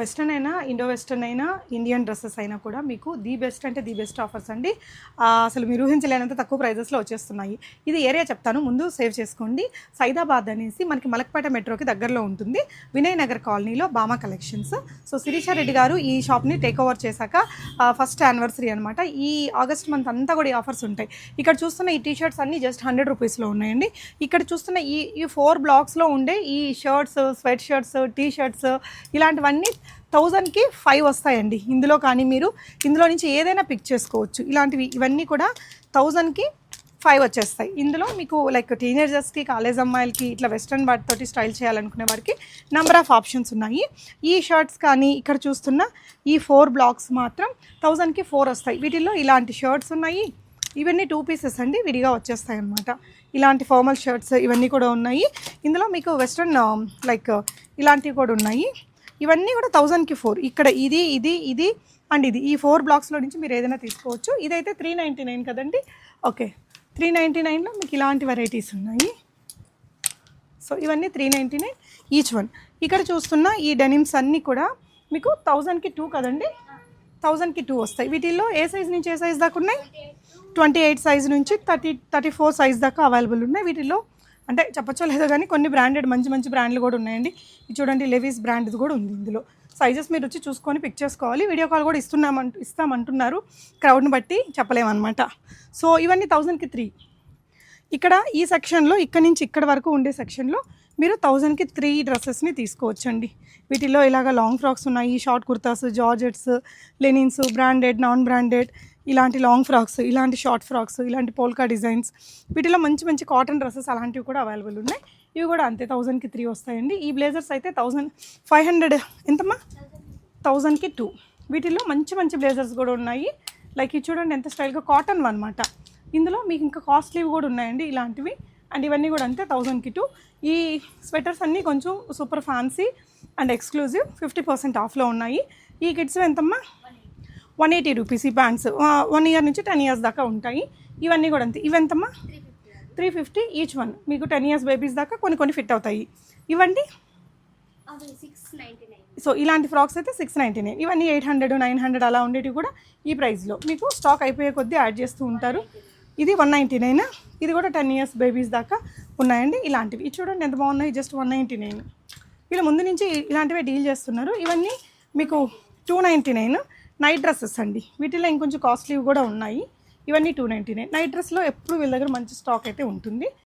Western అయినా Indo western అయినా Indian dresses అయినా కూడా మీకు ది బెస్ట్ అంటే ది బెస్ట్ ఆఫర్స్ అండి. అసలు మీరు ఊహించలేనంత తక్కువ ప్రైజెస్లో వచ్చేస్తున్నాయి. ఇది ఏరియా చెప్తాను. ముందు సేవ్ చేసుకోండి. సైదాబాద్ అనేసి మనకి మలక్పేట మెట్రోకి దగ్గరలో ఉంటుంది. వినయ్ నగర్ కాలనీలో బామా కలెక్షన్స్ సో శిరీషా రెడ్డి గారు ఈ షాప్ని టేక్ ఓవర్ చేశాక ఫస్ట్ యానివర్సరీ అనమాట ఈ ఆగస్ట్ మంత్ అంతా కూడా ఈ ఆఫర్స్ ఉంటాయి. ఇక్కడ చూస్తున్న ఈ టీ షర్ట్స్ అన్ని జస్ట్ హండ్రెడ్ రూపీస్లో ఉన్నాయండి. ఇక్కడ చూస్తున్న ఈ ఈ ఫోర్ బ్లాక్స్లో ఉండే ఈ shirts sweat shirts T shirts ఇలాంటివన్నీ థౌజండ్కి ఫైవ్ వస్తాయండి. ఇందులో కానీ మీరు ఇందులో నుంచి ఏదైనా పిక్ చేసుకోవచ్చు. ఇలాంటివి ఇవన్నీ కూడా థౌజండ్కి ఫైవ్ వచ్చేస్తాయి. ఇందులో మీకు లైక్ టీనేజర్స్కి కాలేజ్ అమ్మాయిలకి ఇట్లా వెస్ట్రన్ వాటితోటి స్టైల్ చేయాలనుకునే వారికి నెంబర్ ఆఫ్ ఆప్షన్స్ ఉన్నాయి. ఈ షర్ట్స్ కానీ ఇక్కడ చూస్తున్న ఈ ఫోర్ బ్లాక్స్ మాత్రం థౌజండ్కి ఫోర్ వస్తాయి. వీటిల్లో ఇలాంటి షర్ట్స్ ఉన్నాయి. ఇవన్నీ టూ పీసెస్ అండి. విడిగా వచ్చేస్తాయి అన్నమాట. ఇలాంటి ఫార్మల్ షర్ట్స్ ఇవన్నీ కూడా ఉన్నాయి. ఇందులో మీకు వెస్ట్రన్ లైక్ um, ఇలాంటివి కూడా ఉన్నాయి. ఇవన్నీ కూడా థౌజండ్కి ఫోర్ ఇక్కడ ఇది ఇది ఇది అండ్ ఇది. ఈ ఫోర్ బ్లాక్స్లో నుంచి మీరు ఏదైనా తీసుకోవచ్చు. ఇదైతే త్రీ నైంటీ నైన్ కదండి? ఓకే. త్రీ నైంటీ నైన్లో మీకు ఇలాంటి వెరైటీస్ ఉన్నాయి. సో ఇవన్నీ three ninety nine each one ఇక్కడ చూస్తున్న ఈ డెనిమ్స్ అన్నీ కూడా మీకు థౌజండ్కి టూ కదండి? థౌజండ్కి టూ వస్తాయి. వీటిల్లో ఏ సైజ్ నుంచి ఏ సైజ్ దాకా ఉన్నాయి? ట్వంటీ ఎయిట్ సైజ్ నుంచి థర్టీ థర్టీ ఫోర్ సైజ్ దాకా అవైలబుల్ ఉన్నాయి. వీటిల్లో అంటే చెప్పచ్చో లేదో కానీ కొన్ని బ్రాండెడ్ మంచి మంచి బ్రాండ్లు కూడా ఉన్నాయండి. ఇది చూడండి లెవీస్ బ్రాండ్ది కూడా ఉంది ఇందులో. సైజెస్ మీరు వచ్చి చూసుకొని పిక్ చేసుకోవాలి. వీడియో కాల్ కూడా ఇస్తున్నామంటు ఇస్తామంటున్నారు. క్రౌడ్ని బట్టి చెప్పలేమన్నమాట. సో ఇవన్నీ థౌజండ్కి త్రీ ఇక్కడ ఈ సెక్షన్లో ఇక్కడ నుంచి ఇక్కడ వరకు ఉండే సెక్షన్లో మీరు థౌజండ్కి త్రీ డ్రెస్సెస్ని తీసుకోవచ్చండి. వీటిలో ఇలాగ లాంగ్ ఫ్రాక్స్ ఉన్నాయి short kurtas georgettes linens branded non branded ఇలాంటి లాంగ్ ఫ్రాక్స్ ఇలాంటి షార్ట్ ఫ్రాక్స్ ఇలాంటి పోల్కా డిజైన్స్ వీటిలో మంచి మంచి కాటన్ డ్రెస్సెస్ అలాంటివి కూడా అవైలబుల్ ఉన్నాయి. ఇవి కూడా అంతే థౌజండ్కి త్రీ వస్తాయండి. ఈ బ్లేజర్స్ అయితే థౌజండ్ ఫైవ్ హండ్రెడ్ ఎంతమ్మా? థౌజండ్కి టూ వీటిల్లో మంచి మంచి బ్లేజర్స్ కూడా ఉన్నాయి. లైక్ ఇది చూడండి ఎంత స్టైల్గా కాటన్ అనమాట ఇందులో మీకు ఇంకా కాస్ట్లీవి కూడా ఉన్నాయండి ఇలాంటివి. అండ్ ఇవన్నీ కూడా అంతే థౌజండ్కి టూ ఈ స్వెటర్స్ అన్నీ కొంచెం super fancy and exclusive fifty percent ఆఫ్లో ఉన్నాయి. ఈ కిడ్స్ ఎంతమ్మా? వన్ ఎయిటీ రూపీస్ ఈ ప్యాంట్స్ వన్ ఇయర్ నుంచి టెన్ ఇయర్స్ దాకా ఉంటాయి. ఇవన్నీ కూడా అంతే. ఇవెంతమ్మా? త్రీ ఫిఫ్టీ ఈచ్ వన్ మీకు టెన్ ఇయర్స్ బేబీస్ దాకా కొన్ని కొన్ని ఫిట్ అవుతాయి. ఇవ్వండి సో ఇలాంటి ఫ్రాక్స్ అయితే సిక్స్ నైంటీ నైన్ ఇవన్నీ ఎయిట్ హండ్రెడ్ నైన్ హండ్రెడ్ అలా ఉండేవి కూడా ఈ ప్రైస్లో మీకు స్టాక్ అయిపోయే కొద్దీ యాడ్ చేస్తూ ఉంటారు. ఇది వన్ నైంటీ నైన్ ఇది కూడా టెన్ ఇయర్స్ బేబీస్ దాకా ఉన్నాయండి. ఇలాంటివి. ఇది చూడండి ఎంత బాగున్నాయి. జస్ట్ వన్ నైంటీ నైన్ వీళ్ళు ముందు నుంచి ఇలాంటివే డీల్ చేస్తున్నారు. ఇవన్నీ మీకు two ninety nine night dresses అండి. వీటిలో ఇంకొంచెం కాస్ట్లీవి కూడా ఉన్నాయి. ఇవన్నీ టూ నైంటీ నైన్ నైట్ డ్రెస్లో ఎప్పుడు వీళ్ళ దగ్గర మంచి స్టాక్ అయితే ఉంటుంది.